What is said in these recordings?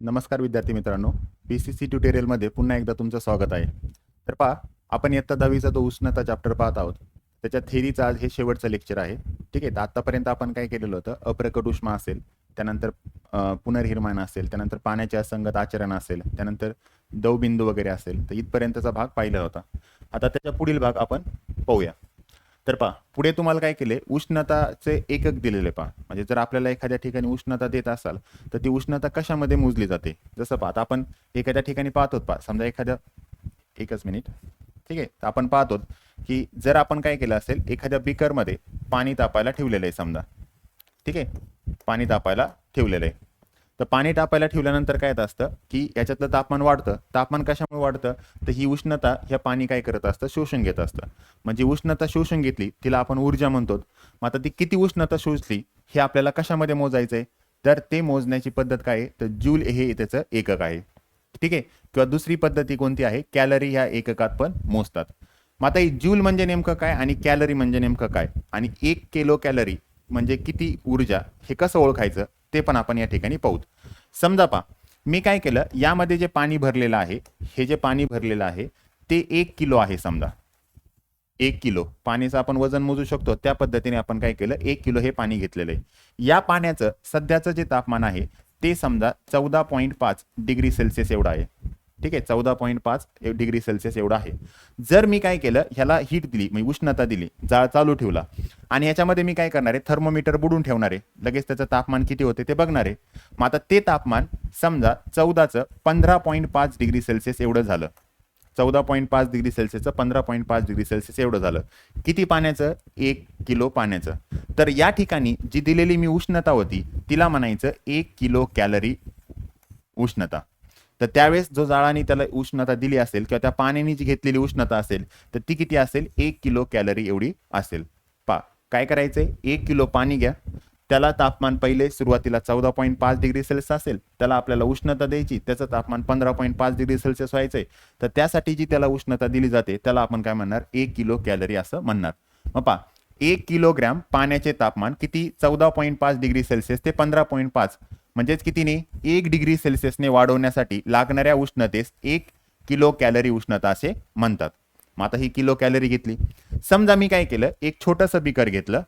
नमस्कार विद्यार्थी मित्रांनो पी सी सी ट्युटोरियलमध्ये पुन्हा एकदा तुमचं स्वागत आहे. तर पहा आपण इयत्ता दहावीचा तो उष्णता चॅप्टर पाहत आहोत त्याच्या थेरीचं आज हे शेवटचं लेक्चर आहे. ठीक आहे तर आत्तापर्यंत आपण काय केलेलं होतं? अप्रकट उष्मा असेल त्यानंतर पुनर्निर्माण असेल त्यानंतर पाण्याचे असंगत आचरण असेल त्यानंतर दवबिंदू वगैरे असेल तर इथपर्यंतचा भाग पाहिला होता. आता त्याच्या पुढील भाग आपण पाहूया. तर पहा पुढे तुम्हाला काय केले उष्णताचे एकक दिलेले पहा. म्हणजे जर आपल्याला एखाद्या ठिकाणी उष्णता देत असाल तर ती उष्णता कशामध्ये मोजली जाते? जसं पाहत आपण एखाद्या ठिकाणी पाहतो पहा. समजा एखाद्या एकच मिनिट. ठीक आहे? तर आपण पाहतो की जर आपण काय केलं असेल एखाद्या बिकरमध्ये पाणी तापायला ठेवलेलं आहे समजा. ठीक आहे? पाणी तापायला ठेवलेलं आहे. तर पाणी तापायला ठेवल्यानंतर काय असतं? की याच्यातलं तापमान वाढतं. तापमान कशामुळे वाढतं? तर ही उष्णता ह्या पाणी काय करत असतं? शोषून घेत असतं. म्हणजे उष्णता शोषून घेतली तिला आपण ऊर्जा म्हणतो. मग आता ती किती उष्णता शोषली हे आपल्याला कशामध्ये मोजायचं आहे तर ते मोजण्याची पद्धत काय आहे? तर जूल हे त्याचं एकक आहे. ठीक आहे? किंवा दुसरी पद्धती कोणती आहे? कॅलरी ह्या एककात पण मोजतात. मग आता ही जूल म्हणजे नेमकं काय आणि कॅलरी म्हणजे नेमकं काय? आणि एक किलो कॅलरी म्हणजे किती ऊर्जा? हे कसं ओळखायचं? ते पण आपण या ठिकाणी पाहू समजा पा मी काय केलं यामध्ये जे पाणी भरलेलं आहे हे जे पाणी भरलेलं आहे ते एक किलो आहे समजा. एक किलो. पाण्याचं आपण वजन मोजू शकतो. त्या पद्धतीने आपण काय केलं एक किलो हे पाणी घेतलेलं आहे. या पाण्याचं सध्याचं जे तापमान आहे ते समजा चौदा पॉईंट पाच डिग्री सेल्सिअस एवढं आहे. ठीक आहे चौदा पॉईंट पाच डिग्री सेल्सिअस एवढं आहे. जर मी काय केलं ह्याला हीट दिली म्हणजे उष्णता दिली जाळ चालू ठेवला आणि याच्यामध्ये मी काय करणार आहे थर्मोमीटर बुडून ठेवणार आहे. लगेच त्याचं तापमान किती होते ते बघणार आहे. मग आता ते तापमान समजा चौदाचं पंधरा पॉईंट पाच डिग्री सेल्सिअस एवढं झालं. चौदा पॉईंट पाच डिग्री सेल्सिअसचं पंधरा पॉईंट पाच डिग्री सेल्सिअस एवढं झालं. किती पाण्याचं? एक किलो पाण्याचं. तर या ठिकाणी जी दिलेली मी उष्णता होती तिला म्हणायचं एक किलो कॅलरी उष्णता. तर त्यावेळेस जो जाळाने त्याला उष्णता दिली असेल किंवा त्या पाण्याने जी घेतलेली उष्णता असेल तर ती किती असेल? एक किलो कॅलरी एवढी असेल. पा काय करायचंय? एक किलो पाणी घ्या. त्याला तापमान पहिले सुरुवातीला चौदा पॉईंट पाच डिग्री सेल्सिअस असेल त्याला आपल्याला उष्णता द्यायची त्याचं तापमान पंधरा पॉईंट पाच डिग्री सेल्सिअस व्हायचंय. तर त्यासाठी जी त्याला उष्णता दिली जाते त्याला आपण काय म्हणणार? एक किलो कॅलरी असं म्हणणार. मग पा एक किलोग्रॅम पाण्याचे तापमान किती? चौदा पॉईंट पाच डिग्री सेल्सिअस ते पंधरा पॉईंट पाच. म्हणजेच कितीने एक डिग्री सेल्सिअसने वाढवण्यासाठी लागणाऱ्या उष्णतेस एक किलो कॅलरी उष्णता असे म्हणतात. मग आता ही किलो कॅलरी घेतली. समजा मी काय केलं? एक छोटंसं बिकर घेतलं.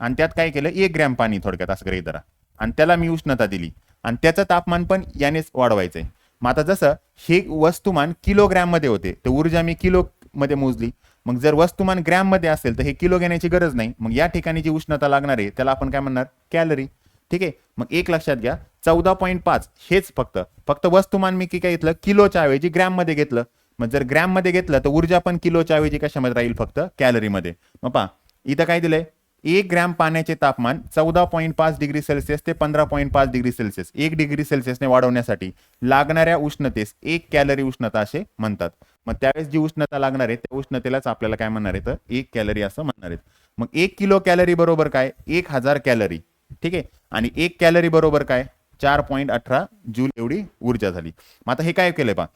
आणि त्यात काय केलं? एक ग्रॅम पाणी थोडक्यात असं गृहीत धरा आणि त्याला मी उष्णता दिली. आणि त्याचं तापमान पण यानेच वाढवायचं आहे मग आता जसं हे वस्तुमान किलोग्रॅममध्ये होते तर ऊर्जा मी किलोमध्ये मोजली. मग जर वस्तुमान ग्रॅममध्ये असेल तर हे किलो घेण्याची गरज नाही. मग या ठिकाणी जी उष्णता लागणार आहे त्याला आपण काय म्हणणार? कॅलरी. ठीक आहे? मग एक लक्षात घ्या चौदा पॉईंट पाच हेच फक्त. फक्त वस्तुमान मी की काय घेतलं? किलोच्या ऐवजी ग्रॅममध्ये घेतलं. मग जर ग्रॅममध्ये घेतलं तर ऊर्जा पण किलोच्या ऐवजी कशामध्ये राहील फक्त? कॅलरीमध्ये मग पहा इथं काय दिलंय? एक ग्रॅम पाण्याचे तापमान चौदा पॉईंट पाच डिग्री सेल्सिअस ते पंधरा पॉईंट पाच डिग्री सेल्सिअस एक डिग्री सेल्सिअसने वाढवण्यासाठी लागणाऱ्या उष्णतेस एक कॅलरी उष्णता असे म्हणतात. मग त्यावेळेस जी उष्णता लागणार आहे त्या उष्णतेलाच आपल्याला काय म्हणणार आहे? तर एक कॅलरी असं म्हणणार आहेत. मग एक किलो कॅलरी बरोबर काय? एक हजार कॅलरी. ठीक आहे? आणि एक कॅलरी बरोबर काय? चार पॉईंट अठरा जूल एवढी ऊर्जा झाली. मग आता हे काय केलंय पहा.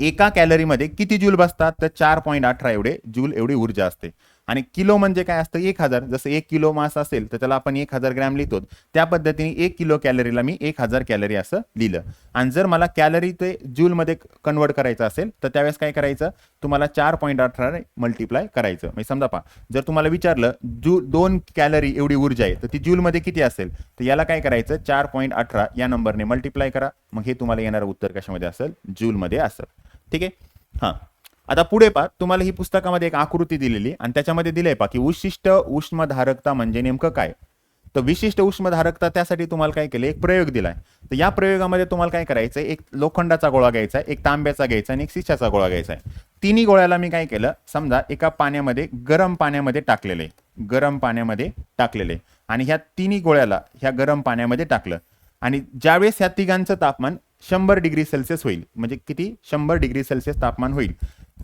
एका कॅलरीमध्ये किती जूल बसतात? तर चार पॉईंट अठरा एवढे जूल एवढी ऊर्जा असते. आणि किलो म्हणजे काय असतं? एक हजार. जसं एक किलो मास असेल तर त्याला आपण एक हजार ग्रॅम लिहितो. त्या पद्धतीने एक किलो कॅलरीला मी एक हजार कॅलरी असं लिहिलं. आणि जर मला कॅलरी ते जूलमध्ये कन्वर्ट करायचं असेल तर त्यावेळेस काय करायचं? तुम्हाला चार पॉईंट अठरा मल्टिप्लाय करायचं. म्हणजे समजा पहा जर तुम्हाला विचारलं जू दोन कॅलरी एवढी ऊर्जा आहे तर ती जूलमध्ये किती असेल? तर याला काय करायचं? चार पॉईंट अठरा या नंबरने मल्टिप्लाय करा. मग हे तुम्हाला येणारं उत्तर कशामध्ये असेल? जूलमध्ये असेल. ठीक आहे? हां. आता पुढे पहा तुम्हाला ही पुस्तकामध्ये एक आकृती दिलेली आणि त्याच्यामध्ये दिलंय पा की विशिष्ट उष्मधारकता म्हणजे नेमकं काय? तर विशिष्ट उष्मधारकता त्यासाठी तुम्हाला काय केलं एक प्रयोग दिलाय. तर या प्रयोगामध्ये तुम्हाला काय करायचं एक लोखंडाचा गोळा घ्यायचा एक तांब्याचा घ्यायचा आणि एक शिशाचा गोळा घ्यायचा आहे. तिन्ही गोळ्याला मी काय केलं? समजा एका पाण्यामध्ये गरम पाण्यामध्ये टाकलेले गरम पाण्यामध्ये टाकलेले आणि ह्या तिन्ही गोळ्याला ह्या गरम पाण्यामध्ये टाकलं. आणि ज्यावेळेस ह्या तिघांचं तापमान शंभर डिग्री सेल्सिअस होईल म्हणजे किती? शंभर डिग्री सेल्सिअस तापमान होईल.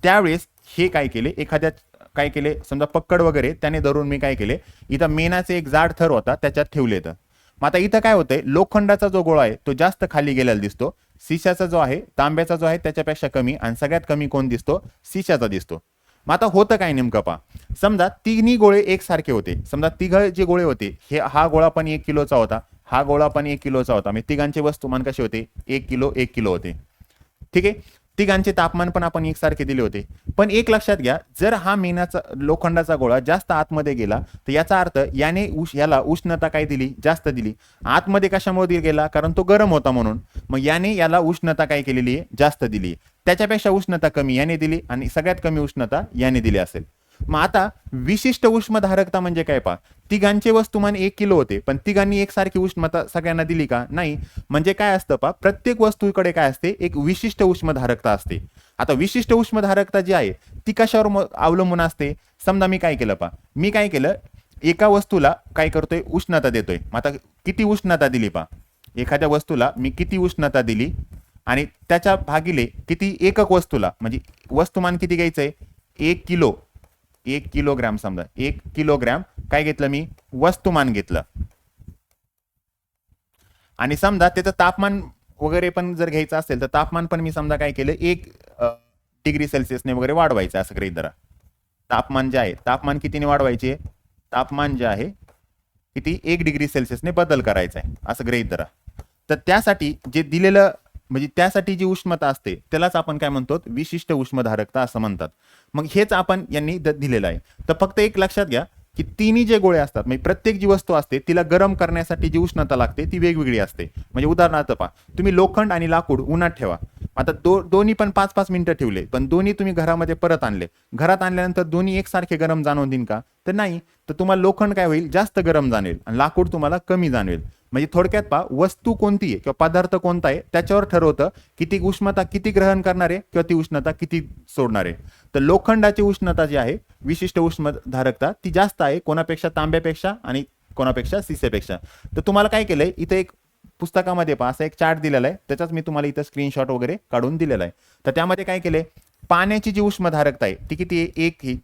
त्यावेळेस हे काय केले? एखाद्या काय केले? समजा पक्कड वगैरे त्याने धरून मी काय केले? इथं मेणाचे एक जाड थर होता त्याच्यात ठेवले तर मग आता इथं काय होतंय? लोखंडाचा जो गोळा आहे तो जास्त खाली गेलेला दिसतो. सिशाचा जो आहे तांब्याचा जो आहे त्याच्यापेक्षा कमी आणि सगळ्यात कमी कोण दिसतो? सिशाचा दिसतो. मग आता होतं काय नेमकं पा समजा तिन्ही गोळे एकसारखे होते. समजा तिघ जे गोळे होते हे हा गोळा पण एक किलोचा होता हा गोळा पण एक किलोचा होता. म्हणजे तिघांचे वस्तुमान कसे होते? एक किलो एक किलो होते. ठीक आहे? तिघांचे तापमान पण आपण एकसारखे दिले होते. पण एक लक्षात घ्या जर हा मेणाचा लोखंडाचा गोळा जास्त आतमध्ये गेला तर याचा अर्थ याने उष याला उष्णता काय दिली? जास्त दिली. आतमध्ये कशामुळे गेला? कारण तो गरम होता म्हणून. मग याने याला उष्णता काय केलेली आहे? जास्त दिली त्याच्यापेक्षा उष्णता कमी याने दिली आणि सगळ्यात कमी उष्णता याने दिली असेल. मग आता विशिष्ट उष्मधारकता म्हणजे काय पा तिघांचे वस्तुमान एक किलो होते पण तिघांनी एकसारखी उष्णता सगळ्यांना दिली का? नाही. म्हणजे काय असतं पा प्रत्येक वस्तूकडे काय असते? एक विशिष्ट उष्मधारकता असते. आता विशिष्ट उष्मधारकता जी आहे ती कशावर म- अवलंबून असते? समजा मी काय केलं पा मी काय केलं? एका वस्तूला काय करतोय? उष्णता देतोय. मग आता किती उष्णता दिली पा एखाद्या वस्तूला मी किती उष्णता दिली? आणि त्याच्या भागिले किती एकक वस्तूला? म्हणजे वस्तुमान किती घ्यायचंय? एक किलो. एक किलोग्रॅम समजा एक किलोग्रॅम काय घेतलं मी? वस्तुमान घेतलं. आणि समजा त्याचं तापमान वगैरे पण जर घ्यायचं असेल तर तापमान पण मी समजा काय केलं? एक डिग्री सेल्सिअसने वगैरे वाढवायचं असं गृहित धरा. तापमान जे आहे तापमान कितीने वाढवायचे? तापमान जे आहे किती? एक डिग्री सेल्सिअसने बदल करायचा आहे असं गृहित धरा. तर त्यासाठी जे दिलेलं म्हणजे त्यासाठी जी उष्णता असते त्यालाच आपण काय म्हणतो? विशिष्ट उष्मधारकता असं म्हणतात. मग हेच आपण यांनी द- दिलेलं आहे. तर फक्त एक लक्षात घ्या की तिन्ही जे गोळे असतात म्हणजे प्रत्येक जी वस्तू असते तिला गरम करण्यासाठी जी उष्णता लागते ती वेगवेगळी असते. म्हणजे उदाहरणार्थ पहा तुम्ही लोखंड आणि लाकूड उन्हात ठेवा. आता दो दोन्ही पण पाच पाच मिनिटं ठेवले पण दोन्ही तुम्ही घरामध्ये परत आणले. घरात आणल्यानंतर दोन्ही एकसारखे गरम जाणवून देईन का? तर नाही. तर तुम्हाला लोखंड काय होईल? जास्त गरम जाणवेल आणि लाकूड तुम्हाला कमी जाणवेल. म्हणजे थोडक्यात पहा वस्तू कोणती आहे किंवा पदार्थ कोणता आहे त्याच्यावर ठरवतं किती उष्णता किती ग्रहण करणार आहे किंवा ती उष्णता किती सोडणार. आहे तर लोखंडाची उष्णता जी आहे विशिष्ट उष्मधारकता ती जास्त आहे कोणापेक्षा तांब्यापेक्षा आणि कोणापेक्षा सिसेपेक्षा. तर तुम्हाला काय केलंय इथे एक पुस्तकामध्ये पहा असा एक चार्ट दिलेला आहे त्याचाच मी तुम्हाला इथं स्क्रीनशॉट वगैरे काढून दिलेला आहे. तर त्यामध्ये काय केलंय पाण्याची जी उष्मधारकता आहे ती किती आहे? एक ही.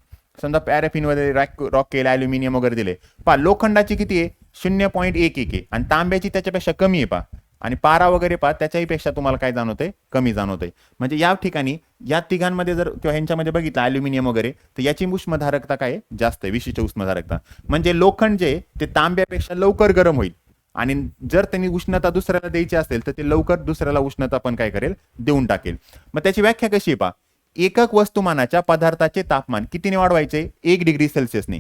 समजा पॅरेफिन वगैरे रॅक रॉकेल ॲल्युमिनियम वगैरे दिले पा लोखंडाची किती आहे? शून्य पॉईंट एक एक आहे. आणि तांब्याची त्याच्यापेक्षा कमी आहे पा आणि पारा वगैरे पा त्याच्याही पेक्षा तुम्हाला काय जाणवतंय? कमी जाणवतंय. म्हणजे या ठिकाणी या तिघांमध्ये जर किंवा ह्यांच्यामध्ये बघितलं अल्युमिनियम वगैरे तर याची उष्मधारकता काय जास्त आहे विशिष्ट उष्मधारकता. म्हणजे लोखंड जे ते तांब्यापेक्षा लवकर गरम होईल. आणि जर त्यांनी उष्णता दुसऱ्याला द्यायची असेल तर ते लवकर दुसऱ्याला उष्णता पण काय करेल? देऊन टाकेल. मग त्याची व्याख्या कशी आहे पा एकक वस्तुमानाच्या पदार्थाचे तापमान कितीने वाढवायचे? एक डिग्री सेल्सिअसने.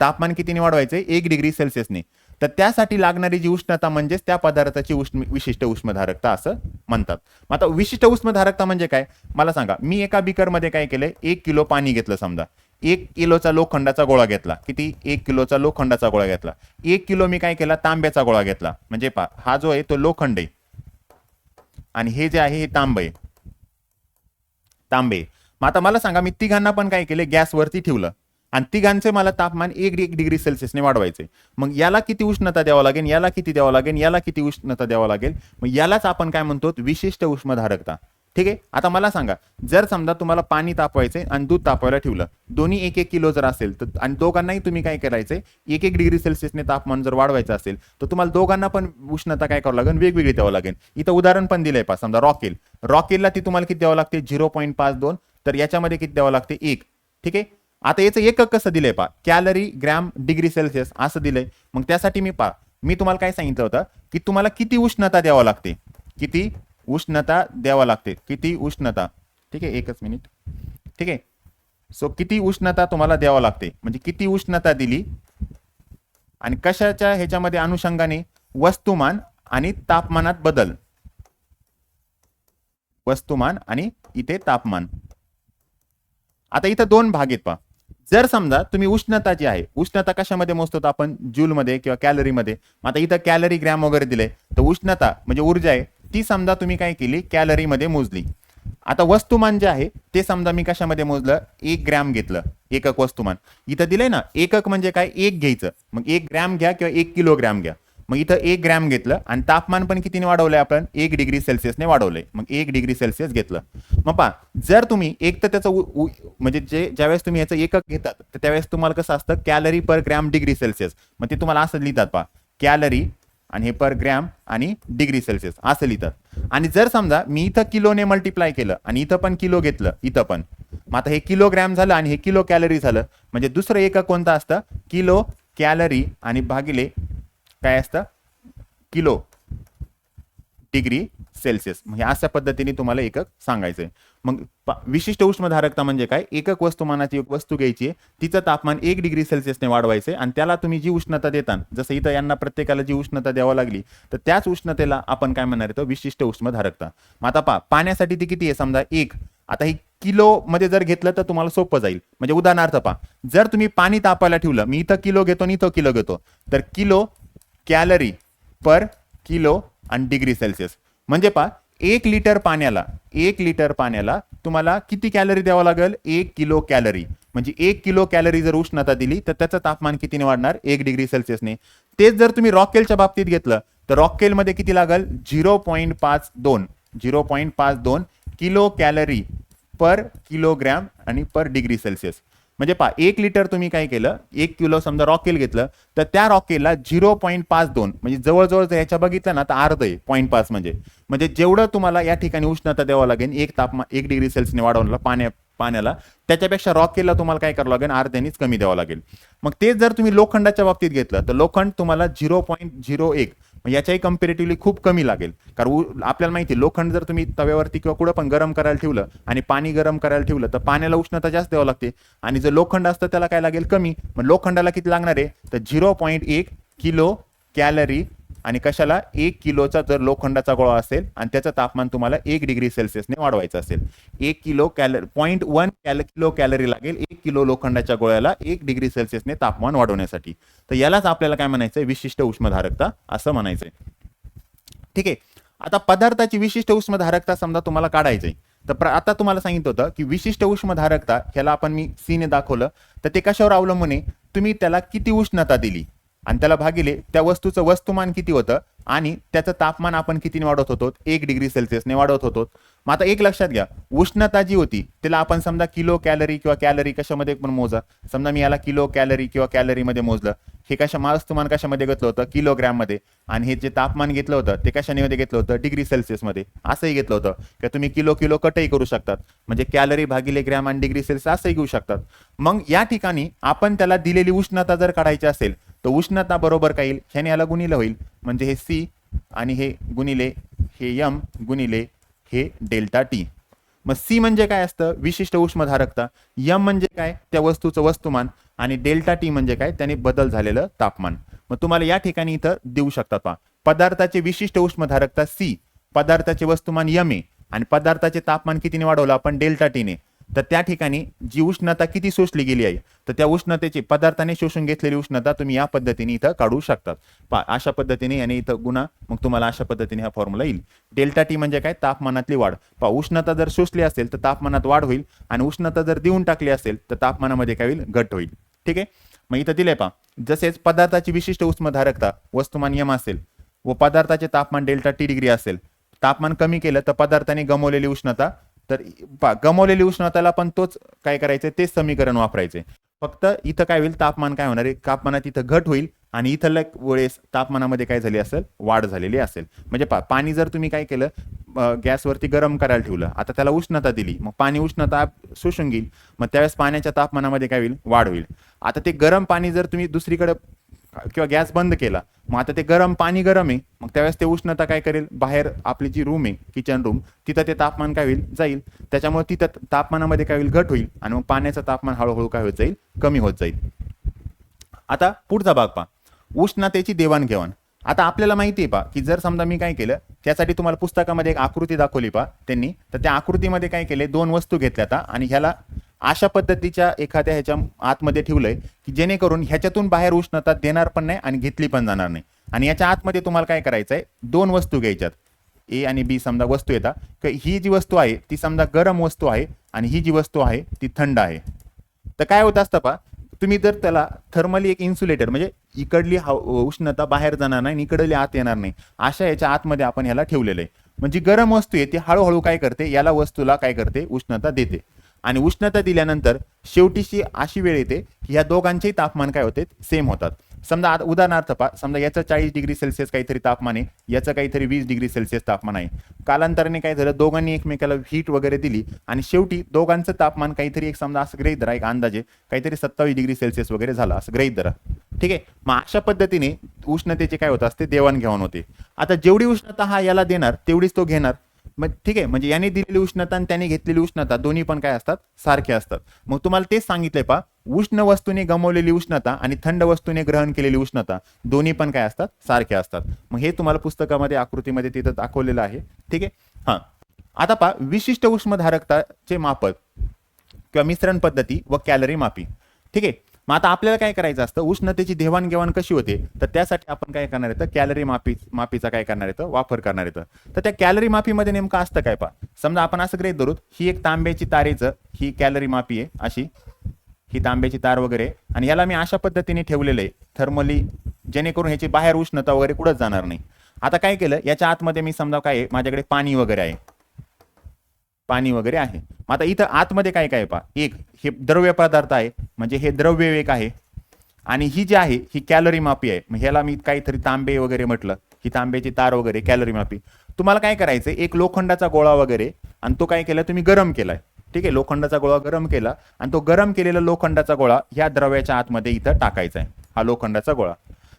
तापमान कितीने वाढवायचे? एक डिग्री सेल्सिअसने. तर त्यासाठी लागणारी जी उष्णता म्हणजेच त्या पदार्थाची उष्ण विशिष्ट उष्मधारकता असं म्हणतात. मग आता विशिष्ट उष्मधारकता म्हणजे काय? मला सांगा मी एका बिकरमध्ये काय केलंय? एक किलो पाणी घेतलं समजा. एक किलोचा लोखंडाचा गोळा घेतला. किती? एक किलोचा लोखंडाचा गोळा घेतला. एक किलो मी काय केला? तांब्याचा गोळा घेतला. म्हणजे पा हा जो आहे तो लोखंड आहे. आणि हे जे आहे हे तांबे आहे. तांबे. मग आता मला सांगा मी तिघांना पण काय केले गॅसवरती ठेवलं. आणि तिघांचे मला तापमान एक एक डिग्री सेल्सिअसने वाढवायचे मग याला किती उष्णता द्यावं लागेल? याला किती द्यावं लागेल? याला किती उष्णता द्यावं लागेल? मग यालाच आपण काय म्हणतो? विशिष्ट उष्मधारकता ठीक आहे? आता मला सांगा जर समजा तुम्हाला पाणी तापवायचे आणि दूध तापवायला ठेवलं दोन्ही एक एक किलो जर असेल तर आणि दोघांनाही तुम्ही काय करायचंय? एक एक डिग्री सेल्सिअसने तापमान जर वाढवायचं असेल तर तुम्हाला दोघांना पण उष्णता काय करावं लागेल? वेगवेगळी द्यावं लागेल. इथं उदाहरण पण दिलंय पा समजा रॉकेल रॉकेलला ती तुम्हाला किती द्यावं लागते? झिरो पॉईंट पाच दोन. तर याच्यामध्ये किती द्यावं लागते? एक. ठीक आहे? आता याचं एकक कसं दिलंय पा कॅलरी ग्रॅम डिग्री सेल्सिअस असं दिलंय. मग त्यासाठी मी पा मी तुम्हाला काय सांगितलं होतं? की तुम्हाला किती उष्णता द्यावं लागते? किती उष्णता द्यावं लागते? किती उष्णता? ठीक आहे एकच मिनिट ठीक आहे? सो किती उष्णता तुम्हाला द्यावं लागते? म्हणजे किती उष्णता दिली? आणि कशाच्या ह्याच्यामध्ये अनुषंगाने? वस्तुमान आणि तापमानात बदल. वस्तुमान आणि इथे तापमान. आता इथं दोन भाग आहेत पहा. जर समजा तुम्ही उष्णता जी आहे उष्णता कशामध्ये मोजतो आपण? जूलमध्ये किंवा कॅलरीमध्ये. मग आता इथं कॅलरी ग्रॅम वगैरे दिले तर उष्णता म्हणजे ऊर्जा आहे ती समजा तुम्ही काय केली? कॅलरीमध्ये मोजली. आता वस्तुमान जे आहे ते समजा मी कशामध्ये मोजलं? एक ग्रॅम घेतलं एकक वस्तुमान. इथं दिलंय ना एकक म्हणजे काय? एक घ्यायचं. मग एक ग्रॅम घ्या किंवा एक किलोग्रॅम घ्या. मग इथं एक ग्रॅम घेतलं आणि तापमान पण कितीने वाढवलंय आपण? एक डिग्री सेल्सिअसने वाढवलंय. मग एक डिग्री सेल्सिअस घेतलं. मग पहा जर तुम्ही एक तर त्याचं उ- उ- म्हणजे जे ज्यावेळेस तुम्ही याचं एकक घेतात तर त्यावेळेस तुम्हाला कसं असतं? Calorie per gram degree Celsius. मग ते तुम्हाला असं लिहितात पहा. कॅलरी आणि हे पर ग्रॅम आणि डिग्री सेल्सिअस. असं लिहितात. आणि जर समजा मी इथं किलोने मल्टिप्लाय केलं आणि इथं पण किलो घेतलं इथं पण. मग आता हे किलो ग्रॅम झालं आणि हे किलो कॅलरी झालं. म्हणजे दुसरं एकक कोणतं असतं? किलो कॅलरी आणि भागिले काय असतं किलो डिग्री सेल्सिअस म्हणजे अशा पद्धतीने तुम्हाला एकक सांगायचंय. मग पा- विशिष्ट उष्णधारकता म्हणजे काय? एकक वस्तुमानाची एक वस्तू घ्यायची आहे. तिचं तापमान एक डिग्री सेल्सिअसने वाढवायचं आहे आणि त्याला तुम्ही जी उष्णता देता जसं इथं यांना प्रत्येकाला जी उष्णता द्यावं लागली तर त्याच उष्णतेला आपण काय म्हणणार येतो विशिष्ट उष्णधारकता. मग आता पा पाण्यासाठी ती किती आहे? समजा एक. आता ही किलो मध्ये जर घेतलं तर तुम्हाला सोपं जाईल. म्हणजे उदाहरणार्थ पा जर तुम्ही पाणी तापायला ठेवलं मी इथं किलो घेतो आणि इथं किलो घेतो तर किलो कॅलरी पर किलो आणि डिग्री सेल्सिअस. म्हणजे पा एक लिटर पाण्याला एक लिटर पाण्याला तुम्हाला किती कॅलरी द्यावं लागेल? एक किलो कॅलरी. म्हणजे एक किलो कॅलरी जर उष्णता दिली तर त्याचं तापमान कितीने वाढणार? एक डिग्री सेल्सिअसने. तेच जर तुम्ही रॉकेलच्या बाबतीत घेतलं तर रॉकेलमध्ये किती लागेल? झिरो पॉईंट पाच दोन. झिरो पॉईंट पाच दोन किलो कॅलरी पर किलोग्रॅम आणि पर डिग्री सेल्सिअस. म्हणजे पा एक लिटर तुम्ही काय केलं? एक किलो समजा रॉकेल घेतलं तर त्या रॉकेलला झिरो पॉईंट पाच दोन म्हणजे जवळजवळ जर याच्या बघितलं ना तर अर्ध आहे पॉईंट पाच म्हणजे. म्हणजे जेवढं तुम्हाला या ठिकाणी उष्णता द्यावं लागेल एक तापमान एक डिग्री सेल्सिअसने वाढवलं पाण्या पाण्याला त्याच्यापेक्षा रॉकेलला तुम्हाला काय करावं लागेल? अर्ध्यानेच कमी द्यावं लागेल. मग तेच जर तुम्ही लोखंडाच्या बाबतीत घेतलं तर लोखंड तुम्हाला झिरो पॉईंट झिरो एक म्हणजे याच्याही कम्पेरेटिव्हली खूप कमी लागेल. कारण उ- आपल्याला माहिती आहे, लोखंड जर तुम्ही तव्यावरती किंवा कुठं पण गरम करायला ठेवलं आणि पाणी गरम करायला ठेवलं तर पाण्याला उष्णता जास्त द्यावं लागते. आणि जर लोखंड असतं त्याला काय लागेल? कमी. मग लोखंडाला किती लागणार आहे? तर झिरो पॉईंट एक किलो कॅलरी आणि कशाला? एक किलोचा जर लोखंडाचा गोळा असेल आणि त्याचं तापमान तुम्हाला एक डिग्री सेल्सिअसने वाढवायचं असेल. एक kilocalorie point one cal kilocalorie लागेल एक किलो लोखंडाच्या गोळ्याला एक डिग्री सेल्सिअसने तापमान वाढवण्यासाठी. तर यालाच आपल्याला काय म्हणायचं विशिष्ट उष्मधारकता असं म्हणायचंय. ठीक आहे. आता पदार्थाची विशिष्ट उष्मधारकता समजा तुम्हाला काढायची तर प्र- आता तुम्हाला सांगितलं होतं की विशिष्ट उष्मधारकता ह्याला आपण मी सीने दाखवलं. तर ते कशावर अवलंबून आहे? तुम्ही त्याला किती उष्णता दिली? आणि त्याला भागिले त्या वस्तूचं वस्तुमान किती होतं आणि त्याचं तापमान आपण कितीने वाढवत होतो? एक डिग्री सेल्सिअसने वाढवत होतो. मग आता एक लक्षात घ्या उष्णता जी होती त्याला आपण समजा किलो कॅलरी किंवा कॅलरी कशामध्ये पण मोजा. समजा मी याला किलो कॅलरी किंवा कॅलरीमध्ये मोजलं. हे कशा वस्तुमान कशामध्ये घेतलं होतं? किलोग्रॅममध्ये. आणि हे जे तापमान घेतलं होतं ते कशाने घेतलं होतं? डिग्री सेल्सिअसमध्ये असंही घेतलं होतं. की तुम्ही किलो किलो कटही करू शकतात. म्हणजे कॅलरी भागिले ग्रॅम आणि डिग्री सेल्सिअस असंही घेऊ शकतात. मग या ठिकाणी आपण त्याला दिलेली उष्णता जर काढायची असेल तर उष्णता बरोबर काय येईल? ह्याने याला गुणिले होईल. म्हणजे हे सी आणि हे गुणिले हे यम गुणिले हे डेल्टा टी मग सी म्हणजे काय असतं? विशिष्ट उष्मधारकता. यम म्हणजे काय? त्या वस्तूचं वस्तुमान आणि डेल्टा टी म्हणजे काय? त्याने बदल झालेलं तापमान. मग तुम्हाला या ठिकाणी इथं देऊ शकतात पहा. पदार्थाचे विशिष्ट उष्मधारकता सी पदार्थाचे वस्तुमान यम ए आणि पदार्थाचे तापमान कितीने वाढवलं? आपण डेल्टा टीने तर त्या ठिकाणी जी उष्णता किती शोषली गेली आहे तर त्या उष्णतेची पदार्थाने शोषून घेतलेली उष्णता तुम्ही या पद्धतीने इथं काढू शकतात पहा अशा पद्धतीने याने इथं गुन्हा मग तुम्हाला अशा पद्धतीने हा फॉर्म्युला येईल. डेल्टा टी म्हणजे काय? तापमानातली वाढ. पहा उष्णता जर शोषली असेल तर तापमानात वाढ होईल आणि उष्णता जर देऊन टाकली असेल तर तापमानामध्ये काय होईल? घट होईल. ठीक आहे? मग इथं दिलंय पहा जसेच पदार्थाची विशिष्ट उष्मधारकता वस्तुमान यम असेल व पदार्थाचे तापमान डेल्टा टी डिग्री असेल तापमान कमी केलं तर पदार्थाने गमवलेली उष्णता तर गमवलेली गमावलेली उष्णताला पण तोच काय करायचं तेच समीकरण वापरायचे फक्त इथं काय होईल तापमान काय होणार आहे? तापमानात इथं घट होईल आणि इथल्या वेळेस तापमानामध्ये काय झाली असेल? वाढ झालेली असेल. म्हणजे पा पाणी जर तुम्ही काय केलं गॅसवरती गरम करायला ठेवलं आता त्याला उष्णता दिली मग पाणी उष्णता शोषून घेईल मग त्यावेळेस पाण्याच्या तापमानामध्ये काय होईल? वाढ होईल. आता ते गरम पाणी जर तुम्ही दुसरीकडे किंवा गॅस बंद केला मग आता ते गरम पाणी गरम आहे मग त्यावेळेस ते उष्णता काय करेल? बाहेर आपली जी रूम आहे किचन रूम तिथं ते तापमान काय होईल? जाईल. त्याच्यामुळे तिथं तापमानामध्ये काय होईल? घट होईल आणि मग पाण्याचं तापमान हळूहळू काय होत जाईल? कमी होत जाईल. आता पुढचा भाग पहा. उष्णतेची देवाणघेवाण. आता आपल्याला माहिती आहे पा की जर समजा मी काय केलं त्यासाठी तुम्हाला पुस्तकामध्ये एक आकृती दाखवली पा त्यांनी. तर त्या आकृतीमध्ये काय केले? दोन वस्तू घेतल्या आता आणि ह्याला अशा पद्धतीच्या एखाद्या ह्याच्या आतमध्ये ठेवलंय की जेणेकरून ह्याच्यातून बाहेर उष्णता देणार पण नाही आणि घेतली पण जाणार नाही. आणि याच्या आतमध्ये तुम्हाला काय करायचं आहे दोन वस्तू घ्यायच्यात. ए आणि बी समजा वस्तू येतात. की ही जी वस्तू आहे ती समजा गरम वस्तू आहे आणि ही जी वस्तू आहे ती थंड आहे. तर काय होत असतं पा तुम्ही जर त्याला थर्मली एक इन्सुलेटर म्हणजे इकडली हव उष्णता बाहेर जाणार नाही आणि इकडली आत येणार नाही अशा याच्या आतमध्ये आपण ह्याला ठेवलेलं आहे. म्हणजे गरम वस्तू आहे ती हळूहळू काय करते? याला वस्तूला काय करते? उष्णता देते. आणि उष्णता दिल्यानंतर शेवटीशी अशी वेळ येते की ह्या दोघांचेही तापमान काय होते? सेम होतात. समजा आता उदाहरणार्थ पा समजा याचं चाळीस डिग्री सेल्सिअस काहीतरी तापमान आहे याचं काहीतरी वीस डिग्री सेल्सिअस तापमान आहे. कालांतराने काय झालं? दोघांनी एकमेकाला हीट वगैरे दिली आणि शेवटी दोघांचं तापमान काहीतरी एक समजा असं ग्रहित धरा एक अंदाजे काहीतरी सत्तावीस डिग्री सेल्सिअस वगैरे झालं असं ग्रहित धरा. ठीक आहे? मग अशा पद्धतीने उष्णतेचे काय होत असते? देवाणघेवाण होते. आता जेवढी उष्णता हा याला देणार तेवढीच तो घेणार. मग ठीक आहे म्हणजे याने दिलेली उष्णता आणि त्याने घेतलेली उष्णता दोन्ही पण काय असतात? सारखे असतात. मग तुम्हाला तेच सांगितले पा उष्ण वस्तूने गमावलेली उष्णता आणि थंड वस्तूने ग्रहण केलेली उष्णता दोन्ही पण काय असतात? सारखे असतात. मग हे तुम्हाला पुस्तकामध्ये आकृतीमध्ये तिथं दाखवलेलं आहे. ठीक आहे? हां. आता पहा विशिष्ट उष्मधारकताचे मापक किंवा मिश्रण पद्धती व कॅलरी मापी. ठीक आहे? मग आता आपल्याला काय करायचं असतं? उष्णतेची देवाणघेवाण कशी होते? तर त्यासाठी आपण काय करणार येतं कॅलरी मापी मापीचा काय करणार येतं वापर करणार येतं तर त्या कॅलरी मापीमध्ये नेमकं असतं काय पा समजा आपण असं गृहीत धरू ही एक तांब्याची तारेचं ही कॅलरी मापी आहे अशी. ही तांब्याची तार वगैरे आणि याला मी अशा पद्धतीने ठेवलेलं आहे थर्मली जेणेकरून ह्याची बाहेर उष्णता वगैरे कुठंच जाणार नाही. आता काय केलं? याच्या आतमध्ये मी समजा काय माझ्याकडे पाणी वगैरे आहे. पाणी वगैरे आहे. मग आता इथं आतमध्ये काय काय पा एक हे द्रव्य पदार्थ आहे. म्हणजे हे द्रव्य एक आहे. आणि ही जी आहे ही कॅलरी मापी आहे. मग ह्याला मी काहीतरी तांबे वगैरे म्हटलं. ही तांब्याची तार वगैरे कॅलरी मापी. तुम्हाला काय करायचं एक लोखंडाचा गोळा वगैरे आणि तो काय केला? तुम्ही गरम केलाय. ठीक आहे? लोखंडाचा गोळा गरम केला आणि तो गरम केलेला लोखंडाचा गोळा ह्या द्रव्याच्या आतमध्ये इथं टाकायचा आहे हा लोखंडाचा गोळा.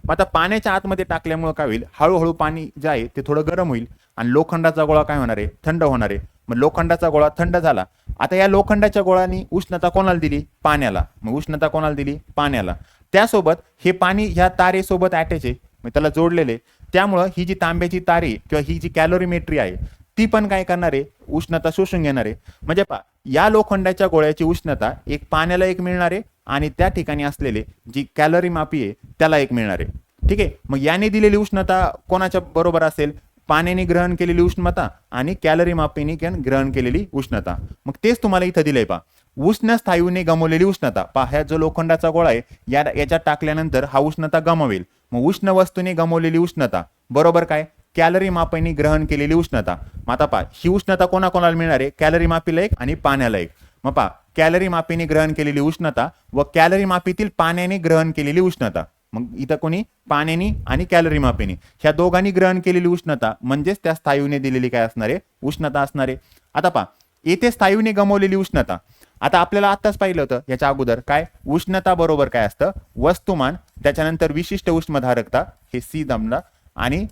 मग आता पाण्याच्या आतमध्ये टाकल्यामुळे काय होईल? हळूहळू पाणी जे आहे ते थोडं गरम होईल आणि लोखंडाचा गोळा काय होणार आहे? थंड होणार आहे. मग लोखंडाचा गोळा थंड झाला. आता या लोखंडाच्या गोळानी उष्णता कोणाला दिली? पाण्याला. मग उष्णता कोणाला दिली? पाण्याला. त्यासोबत हे पाणी ह्या तारेसोबत अटॅच आहे. मग त्याला जोडलेले. त्यामुळं ही जी तांब्याची तारे किंवा ही जी कॅलोरीमेट्री आहे ती पण काय करणार आहे? उष्णता शोषून घेणार आहे. म्हणजे पा या लोखंडाच्या गोळ्याची उष्णता एक पाण्याला एक मिळणार आहे आणि त्या ठिकाणी असलेले जी कॅलरी मापी आहे त्याला एक मिळणार आहे. ठीक आहे? मग याने दिलेली उष्णता कोणाच्या बरोबर असेल? पाण्याने ग्रहण केलेली उष्णता आणि कॅलरी मापीने ग्रहण केलेली उष्णता. मग तेच तुम्हाला इथं दिलंय पा उष्ण स्थायूने गमवलेली उष्णता. पा ह्या जो लोखंडाचा गोळा आहे या याच्यात टाकल्यानंतर हा उष्णता गमावेल. मग उष्ण वस्तूने गमवलेली उष्णता बरोबर काय? कॅलरी मापीने ग्रहण केलेली उष्णता. मग आता पहा ही उष्णता कोणाकोणाला मिळणार आहे? कॅलरी मापीला एक आणि पाण्याला एक. मग पा कॅलरी मापीने ग्रहण केलेली उष्णता व कॅलरी मापीतील पाण्याने ग्रहण केलेली उष्णता. मग इथं कोणी? पाण्याने आणि कॅलरी मापीने. ह्या दोघांनी ग्रहण केलेली उष्णता म्हणजेच त्या स्थायूने दिलेली काय असणारे? उष्णता असणारे. आता पहा येथे स्थायूने गमावलेली उष्णता. आता आपल्याला आत्ताच पाहिलं होतं याच्या अगोदर काय? उष्णता बरोबर काय असतं? वस्तुमान त्याच्यानंतर विशिष्ट उष्मधारकता हे सी दमला आणि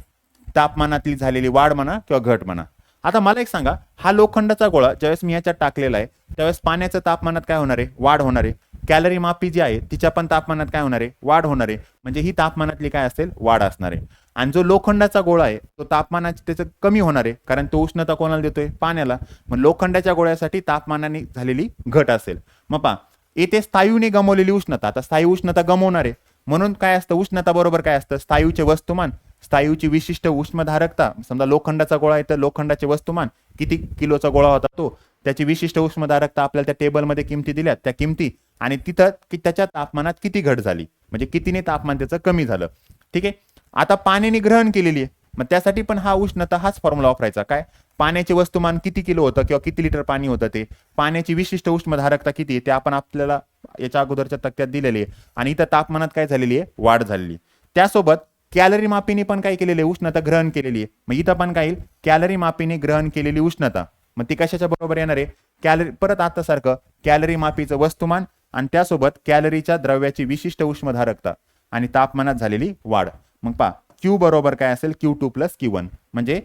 तापमानातली झालेली वाढ म्हणा किंवा घट म्हणा. आता मला एक सांगा हा लोखंडाचा गोळा ज्यावेळेस मी याच्यात टाकलेला आहे त्यावेळेस पाण्याच्या तापमानात काय होणार आहे? वाढ होणार आहे. कॅलरी मापी जी आहे तिच्या पण तापमानात काय होणार आहे? वाढ होणार आहे. म्हणजे ही तापमानातली काय असेल? वाढ असणार आहे. आणि जो लोखंडाचा गोळा आहे तो तापमानाची त्याचं कमी होणार आहे कारण तो उष्णता कोणाला देतोय? पाण्याला. मग लोखंडाच्या गोळ्यासाठी तापमानाने झालेली घट असेल. मग पा येथे स्थायूने गमवलेली उष्णता. आता स्थायू उष्णता गमवणार आहे. म्हणून काय असतं? उष्णता बरोबर काय असतं? स्थायूचे वस्तुमान. स्थायूची विशिष्ट उष्मधारकता समजा लोखंडाचा गोळा आहे तर लोखंडाचे वस्तुमान किती किलोचा गोळा होता तो? त्याची विशिष्ट उष्मधारकता आपल्याला त्या टेबलमध्ये किमती दिल्यात त्या किमती आणि तिथं की त्याच्या तापमानात किती घट झाली? म्हणजे कितीने तापमान त्याचं कमी झालं? ठीक आहे? आता पाण्याने ग्रहण केलेली आहे. मग त्यासाठी पण हा उष्णता हाच फॉर्म्युला वापरायचा. काय? पाण्याचे वस्तुमान किती किलो होतं किंवा किती लिटर पाणी होतं ते? पाण्याची विशिष्ट उष्मधारकता किती आहे ते आपण आपल्याला याच्या अगोदरच्या तक्त्यात दिलेली आहे. आणि इथं तापमानात काय झालेली आहे? वाढ झालेली त्यासोबत कॅलरी मापीने पण काय केलेली आहे? उष्णता ग्रहण केलेली आहे. मग इथं पण काय येईल? कॅलरी मापीने ग्रहण केलेली उष्णता. मग ती कशाच्या बरोबर येणार आहे? कॅलरी परत आता सारखं कॅलरी मापीचं वस्तुमान आणि त्यासोबत कॅलरीच्या द्रव्याची विशिष्ट उष्मधारकता आणि तापमानात झालेली वाढ. मग पा क्यू बरोबर काय असेल? Q two plus Q one म्हणजे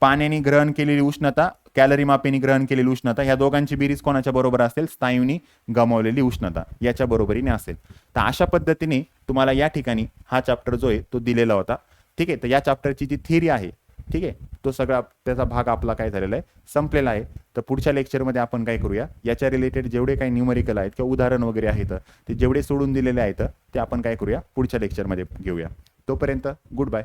पाण्याने ग्रहण केलेली उष्णता कॅलरी मापेनी ग्रहण केलेली उष्णता ह्या दोघांची बेरीज कोणाच्या बरोबर असेल? स्थायूनी गमावलेली उष्णता याच्या बरोबरीने असेल. तर अशा पद्धतीने तुम्हाला या ठिकाणी हा चॅप्टर जो आहे तो दिलेला होता. ठीक आहे? तर या चॅप्टरची जी थिअरी आहे ठीक आहे? तो सगळा त्याचा भाग आपला काय झालेला आहे? संपलेला आहे. तर पुढच्या लेक्चरमध्ये आपण काय करूया? याच्या रिलेटेड जेवढे काही न्यूमरिकल आहेत किंवा उदाहरण वगैरे आहेत ते जेवढे सोडून दिलेले आहेत ते आपण काय करूया? पुढच्या लेक्चरमध्ये घेऊया. तोपर्यंत गुड बाय